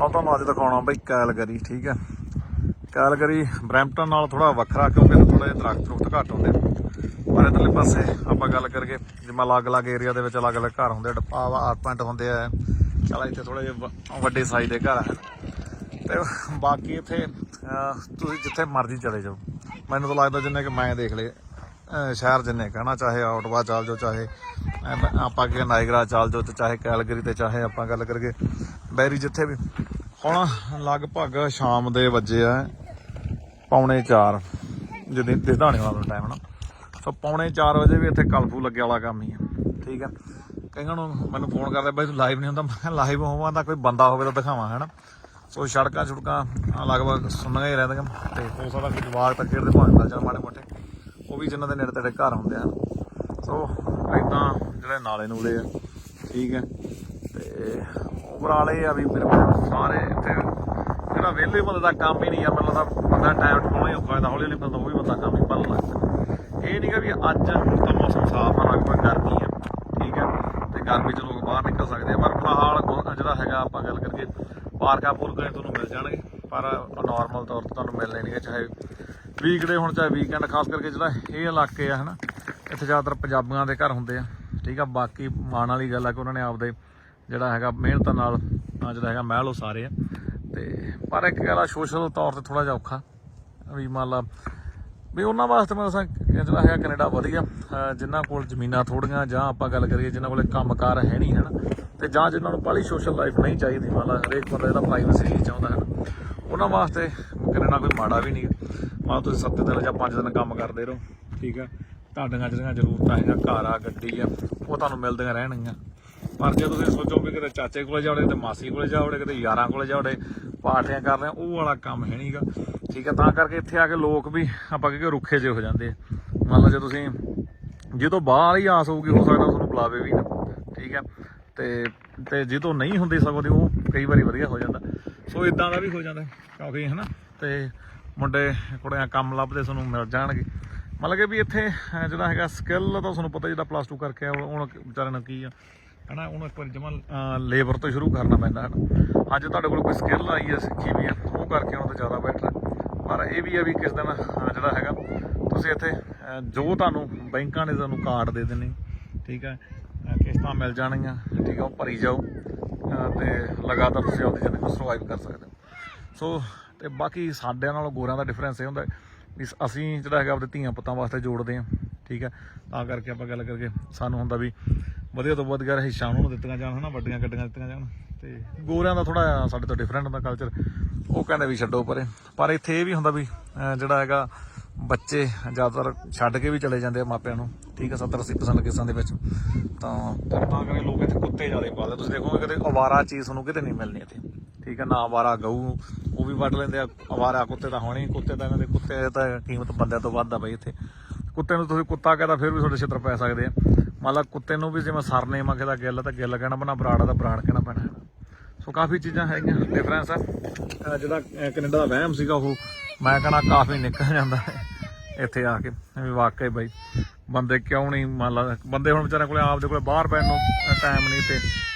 ਆ ਤੁਹਾਨੂੰ ਅੱਜ ਦਿਖਾਉਣਾ ਬਈ ਕੈਲਗਰੀ, ਠੀਕ ਹੈ ਕੈਲਗਰੀ ਬ੍ਰੈਂਪਟਨ ਨਾਲ ਥੋੜਾ ਵੱਖਰਾ ਕਿਉਂਕਿ ਥੋੜਾ ਜਿਹਾ ਦਰਖਤ ਰੁੱਖ ਘੱਟ ਹੁੰਦੇ ਪਰ ਇਧਰਲੇ ਪਾਸੇ ਆਪਾਂ ਗੱਲ ਕਰਗੇ ਜਿਵੇਂ ਅਲੱਗ-ਅਲੱਗ ਏਰੀਆ ਦੇ ਵਿੱਚ ਅਲੱਗ-ਅਲੱਗ ਘਰ ਹੁੰਦੇ ਆ ਅਪਾਰਟਮੈਂਟ ਹੁੰਦੇ ਆ। ਚਲ ਇੱਥੇ ਥੋੜੇ ਜਿਹੇ ਵ- ਵੱਡੇ ਸਾਈਜ਼ ਦੇ ਘਰ ਆ। ਤੇ ਬਾਕੀ ਇੱਥੇ ਤੁਸੀਂ ਜਿੱਥੇ ਮਰਜ਼ੀ ਚਲੇ ਜਾਓ। ਮੈਨੂੰ ਤਾਂ ਲੱਗਦਾ ਜਿੰਨੇ ਕਿ ਮੈਂ ਦੇਖ ਲਏ ਸ਼ਹਿਰ ਜਿੰਨੇ ਕਹਿਣਾ ਚਾਹੇ ਆਊਟਵਾ ਚੱਲ ਜਾਓ ਚਾਹੇ ਆਪਾਂ ਕਿ ਨਾਇਗਰਾ ਚੱਲ ਜਾਓ ਤੇ ਚਾਹੇ ਕੈਲਗਰੀ ਤੇ ਚਾਹੇ ਆਪਾਂ ਗੱਲ ਕਰੀਏ ਬੈਰੀ ਜਿੱਥੇ ਵੀ। ਹੁਣ ਲਗਭਗ ਸ਼ਾਮ ਦੇ ਵੱਜੇ ਆ ਪੌਣੇ 4 ਜਿਹਦੇ ਦਿਹਾਣੇ ਵਾਲਾ ਟਾਈਮ ਨਾ। ਸੋ ਪੌਣੇ 4 ਵਜੇ ਵੀ ਇੱਥੇ ਕਲਫੂ ਲੱਗਿਆ ਵਾਲਾ ਕੰਮ ਹੀ ਆ, ਠੀਕ ਆ। ਕਈਆਂ ਨੂੰ ਮੈਨੂੰ ਫੋਨ ਕਰਦੇ ਬਾਈ ਤੂੰ ਲਾਈਵ ਨਹੀਂ ਹੁੰਦਾ, ਮੈਂ ਲਾਈਵ ਹੋਵਾਂ ਤਾਂ ਕੋਈ ਬੰਦਾ ਹੋਵੇ ਤਾਂ ਦਿਖਾਵਾਂ, ਹੈਨਾ। ਸੋ ਸੜਕਾਂ ਛੁੜਕਾਂ ਲਗਭਗ ਸੁੰਨੀਆਂ ਹੀ ਰਹਿੰਦੀਆਂ, ਤੇ ਹੋ ਸਕਦਾ ਕਿ ਜਵਾਕ ਤਾਂ ਖੇਡਦੇ ਭਾਵੇਂ ਮਿਲ ਜਾਣ ਮਾੜੇ ਮੋਟੇ। ਉਹ ਵੀ ਜਿਨ੍ਹਾਂ ਦੇ ਨੇੜੇ ਤੇੜੇ ਘਰ ਹੁੰਦੇ ਆ ਸੋ ਇਦਾਂ ਜਿਹੜੇ ਨਾਲੇ ਨੂਲੇ ਆ, ਠੀਕ ਹੈ ਤੇ ਓਵਰਆਲ ਇਹ ਆ ਵੀ ਮੇਰੇ ਕੋਲ ਸਾਰੇ ਇੱਥੇ। ਜਿਹੜਾ ਵਿਹਲੇ ਬੰਦੇ ਦਾ ਕੰਮ ਹੀ ਨਹੀਂ ਆ ਮਤਲਬ ਤਾਂ ਬੰਦਾ ਟਾਈਮ ਟਪਾਉਣਾ ਹੀ ਔਖਾ ਹੁੰਦਾ ਹੌਲੀ ਹੌਲੀ ਬੰਦਾ ਉਹ ਵੀ ਬੰਦਾ ਕੰਮ ਹੀ ਭੰਨ ਲੱਗਦਾ ਇਹ ਨਹੀਂਗਾ ਵੀ ਅੱਜ ਤਾਂ ਮੌਸਮ ਸਾਫ਼ ਆ ਲਗਭਗ ਗਰਮੀ ਆ, ਠੀਕ ਹੈ ਤੇ ਗਰਮੀ ਚ ਲੋਕ ਬਾਹਰ ਨਿਕਲ ਸਕਦੇ ਆ, ਪਰ ਫਿਲਹਾਲ ਗੋ- ਜਿਹੜਾ ਹੈਗਾ ਆਪਾਂ ਗੱਲ ਕਰਕੇ ਪਾਰਕਾਂ ਪੂਰਕਾਂ 'ਚ ਤੁਹਾਨੂੰ ਮਿਲ ਜਾਣਗੇ, ਪਰ ਨਾਰਮਲ ਤੌਰ ਤੇ ਤੁਹਾਨੂੰ ਮਿਲਣੇ ਨਹੀਂਗੇ ਚਾਹੇ ਵੀਕਡੇ ਹੁਣ, ਚਾਹੇ ਵੀਕਐਂਡ ਖਾਸ ਕਰਕੇ ਜਿਹੜਾ ਇਹ ਇਲਾਕੇ ਆ, ਹਨਾ। ਇੱਥੇ ਜ਼ਿਆਦਾਤਰ ਪੰਜਾਬੀਆਂ ਦੇ ਘਰ ਹੁੰਦੇ ਆ, ਠੀਕ ਆ? ਬਾਕੀ ਮਾਣ ਵਾਲੀ ਗੱਲ ਆ ਕਿ ਉਹਨਾਂ ਨੇ ਆਪਦੇ ਜਿਹੜਾ ਹੈਗਾ ਮਿਹਨਤ ਨਾਲ ਅਹ ਜਿਹੜਾ ਹੈਗਾ ਮਹਿਲ ਉਸਾਰੇ ਆ। ਤੇ ਪਰ ਇੱਕ ਗੱਲ ਆ, ਸੋਸ਼ਲ ਤੌਰ ਤੇ ਥੋੜਾ ਜਿਹਾ ਔਖਾ। ਵੀ ਮੰਨ ਲਾ, ਵੀ ਉਹਨਾਂ ਵਾਸਤੇ ਮੈਂ ਦੱਸਾਂ ਜਿਹੜਾ ਹੈਗਾ ਕੈਨੇਡਾ ਵਧੀਆ, ਅਹ ਜਿਨ੍ਹਾਂ ਕੋਲ ਜ਼ਮੀਨਾਂ ਥੋੜੀਆਂ ਜਾਂ ਆਪਾਂ ਗੱਲ ਕਰੀਏ ਜਿਨ੍ਹਾਂ ਕੋਲੇ ਕੰਮਕਾਰ ਹੈ ਨਹੀਂ, ਹਨਾ? ਤੇ ਜਾਂ ਜਿਨ੍ਹਾਂ ਨੂੰ ਬਾਹਲੀ ਸੋਸ਼ਲ ਲਾਈਫ ਨਹੀਂ ਚਾਹੀਦੀ, ਮੰਨ ਲਾ ਹਰੇਕ ਬੰਦਾ ਜਿਹੜਾ ਪ੍ਰਾਈਵੇਸੀ ਚਾਹੁੰਦਾ ਹੈ ਉਹਨਾਂ ਵਾਸਤੇ ਕੈਨੇਡਾ ਕੋਈ ਮਾੜਾ ਵੀ ਨਹੀਂ ਮੰਨ ਤੁਸੀਂ 7 ਦਿਨ ਜਾਂ 5 ਦਿਨ ਕੰਮ ਕਰਦੇ ਰਹੋ, ਠੀਕ ਆ? ਤੁਹਾਡੀਆਂ ਜਿਹੜੀਆਂ ਜ਼ਰੂਰਤਾਂ ਹੈਗਾ ਘਰ ਆ ਗੱਡੀ ਆ ਉਹ ਤੁਹਾਨੂੰ ਮਿਲਦੀਆਂ ਰਹਿਣਗੀਆਂ। ਪਰ ਜੇ ਤੁਸੀਂ ਸੋਚੋ ਵੀ ਕਿਤੇ ਚਾਚੇ ਕੋਲੇ ਜਾਓੜੇ ਕਿਤੇ ਮਾਸੀ ਕੋਲੇ ਜਾਓੜੇ ਕਿਤੇ ਯਾਰਾਂ ਕੋਲੇ ਜਾਓੜੇ ਪਾਰਟੀਆਂ ਕਰ ਰਹੇ ਆ, ਉਹ ਵਾਲਾ ਕੰਮ ਹੈ ਨਹੀਂਗਾ ਠੀਕ ਹੈ ਤਾਂ ਕਰਕੇ ਇੱਥੇ ਆ ਕੇ ਲੋਕ ਵੀ ਆਪਾਂ ਕਹਿੰਦੇ ਰੁੱਖੇ ਜਿਹੇ ਹੋ ਜਾਂਦੇ ਮੰਨ ਲਓ ਜੇ ਤੁਸੀਂ ਜਦੋਂ ਬਾਹਰ ਹੀ ਆਸ ਹੋਊਗੀ ਹੋ ਸਕਦਾ ਤੁਹਾਨੂੰ ਬੁਲਾਵੇ ਵੀ ਨਾ। ਠੀਕ ਹੈ ਤੇ ਤੇ ਜਦੋਂ ਨਹੀਂ ਹੁੰਦੀ ਸਗੋਂ ਦੀ ਉਹ ਕਈ ਵਾਰੀ ਵਧੀਆ ਹੋ ਜਾਂਦਾ। ਸੋ ਇਦਾਂ ਦਾ ਵੀ ਹੋ ਜਾਂਦਾ ਕਿਉਂਕਿ ਹਨਾ? ਤੇ ਮੁੰਡੇ ਕੁੜੀਆਂ ਕੰਮ ਲੱਭਦੇ ਤੁਹਾਨੂੰ ਮਿਲ ਜਾਣਗੇ। ਮਤਲਬ ਕਿ ਵੀ ਇੱਥੇ ਜਿਹੜਾ ਹੈਗਾ ਸਕਿੱਲ ਤਾਂ ਤੁਹਾਨੂੰ ਪਤਾ ਜਿਹੜਾ ਪਲੱਸ 2 ਕਰਕੇ ਆਇਆ ਹੁਣ ਵਿਚਾਰੇ ਨਾਲ ਕੀ ਆ। ਹਨਾ ਉਹਨੂੰ ਇੱਕ ਵਾਰੀ ਜਮਾ ਲੇਬਰ ਤੋਂ ਸ਼ੁਰੂ ਕਰਨਾ ਪੈਂਦਾ ਹਨਾ। ਅੱਜ ਤੁਹਾਡੇ ਕੋਲ ਕੋਈ ਸਕਿੱਲ ਆਈ ਹੈ ਸਿੱਖੀ ਵੀ ਆ ਉਹ ਕਰਕੇ ਆਉਣਾ ਤਾਂ ਜ਼ਿਆਦਾ ਬੈਟਰ ਹੈ ਪਰ ਇਹ ਵੀ ਆ ਵੀ ਕਿਸ ਦਿਨ ਜਿਹੜਾ ਹੈਗਾ ਤੁਸੀਂ ਇੱਥੇ ਜੋ ਤੁਹਾਨੂੰ ਬੈਂਕਾਂ ਨੇ ਤੁਹਾਨੂੰ ਕਾਰਡ ਦੇ ਦੇਣੇ ਠੀਕ ਹੈ ਕਿਸ਼ਤਾਂ ਮਿਲ ਜਾਣਗੀਆਂ ਠੀਕ ਹੈ ਉਹ ਭਰੀ ਜਾਓ ਅਹ, ਤੇ ਲਗਾਤਾਰ ਤੁਸੀਂ ਆਪਣੀ ਜ਼ਿੰਦਗੀ ਨੂੰ ਸਰਵਾਈਵ ਕਰ ਸਕਦੇ ਹੋ। ਸੋ ਤੇ ਬਾਕੀ ਸਾਡਿਆਂ ਨਾਲੋਂ ਗੋਰਿਆਂ ਦਾ ਡਿਫਰੈਂਸ ਇਹ ਹੁੰਦਾ ਵੀ ਅਸੀਂ ਜਿਹੜਾ ਹੈਗਾ ਆਪਣੇ ਧੀਆਂ ਪੁੱਤਾਂ ਵਾਸਤੇ ਜੋੜਦੇ ਆ ਠੀਕ ਹੈ? ਤਾਂ ਕਰਕੇ ਆਪਾਂ ਗੱਲ ਕਰਕੇ ਸਾਨੂੰ ਹੁੰਦਾ ਵੀ ਵਧੀਆ ਤੋਂ ਵਧੀਆ ਹਿੱਸਾ ਉਹਨਾਂ ਨੂੰ ਦਿੱਤੀਆਂ ਜਾਣ, ਹਨਾ? ਵੱਡੀਆਂ ਗੱਡੀਆਂ ਦਿੱਤੀਆਂ ਜਾਣ। ਤੇ ਗੋਰਿਆਂ ਦਾ ਥੋੜਾ ਸਾਡੇ ਤੋਂ ਡਿਫਰੈਂਟ ਹੁੰਦਾ ਕਲਚਰ ਉਹ ਕਹਿੰਦੇ ਵੀ ਛੱਡੋ ਪਰੇ। ਪਰ ਇੱਥੇ ਇਹ ਵੀ ਹੁੰਦਾ ਵੀ ਜਿਹੜਾ ਹੈਗਾ ਬੱਚੇ ਜ਼ਿਆਦਾਤਰ ਛੱਡ ਕੇ ਵੀ ਚਲੇ ਜਾਂਦੇ ਆ ਮਾਪਿਆਂ ਨੂੰ, ਠੀਕ ਹੈ? 70 80% ਕੇਸਾਂ ਦੇ ਵਿੱਚ। ਤਾਂ ਤਾਂ ਤਾਂ ਕਰਕੇ ਲੋਕ ਇੱਥੇ ਕੁੱਤੇ ਜ਼ਿਆਦਾ ਪਾਲਦੇ ਤੁਸੀਂ ਦੇਖੋਗੇ ਕਿਤੇ ਅਵਾਰਾ ਚੀਜ਼ ਤੁਹਾਨੂੰ ਕਿਤੇ ਨਹੀਂ ਮਿਲਣੀ ਇੱਥੇ। ਠੀਕ ਹੈ, ਨਾ ਅਵਾਰਾ ਗਊ, ਉਹ ਵੀ ਵੱਢ ਲੈਂਦੇ ਆ। ਅਵਾਰਾ ਕੁੱਤੇ ਤਾਂ ਹੋਣੇ ਕੁੱਤੇ ਤਾਂ ਇਹਨਾਂ ਦੇ ਕੁੱਤੇ ਤਾਂ ਕੀਮਤ ਬੰਦਿਆਂ ਤੋਂ ਵੱਧ ਆ ਬਈ ਇੱਥੇ। ਕੁੱਤੇ ਨੂੰ ਤੁਸੀਂ ਕੁੱਤਾ ਕਹਿੰਦਾ ਫਿਰ ਵੀ ਤੁਹਾਡੇ ਛਿੱਤਰ ਪੈ ਸਕਦੇ ਆ। ਮੰਨ ਲਾ ਕੁੱਤੇ ਨੂੰ ਵੀ ਜਿਵੇਂ ਸਰਨੇਮ ਆ ਕਿਦਾ ਗਿੱਲ, ਤਾਂ ਗਿੱਲ ਕਹਿਣਾ ਬਣਾ ਬਰਾੜਾ ਤਾਂ ਬਰਾੜ ਕਹਿਣਾ ਪੈਣਾ। ਸੋ ਕਾਫੀ ਚੀਜ਼ਾਂ ਹੈਗੀਆਂ ਡਿਫਰੈਂਸ ਆ। ਜਿਹੜਾ, ਅਹ ਕੈਨੇਡਾ ਦਾ ਵਹਿਮ ਸੀਗਾ ਉਹ, ਮੈਂ ਕਹਣਾ ਕਾਫੀ ਨਿਕਲ ਜਾਂਦਾ। ਹੈ ਇੱਥੇ ਆ ਕੇ, ਵੀ ਵਾਕਈ ਬਾਈ, ਬੰਦੇ ਕਿਉਂ ਨਹੀਂ, ਮੰਨ ਲਾ, ਬੰਦੇ ਹੁਣ ਵਿਚਾਰਿਆਂ ਕੋਲੇ ਆਪਦੇ ਕੋਲੇ ਬਾਹਰ ਪੈਣ ਨੂੰ ਟਾਈਮ ਨਹੀਂ ਤੇ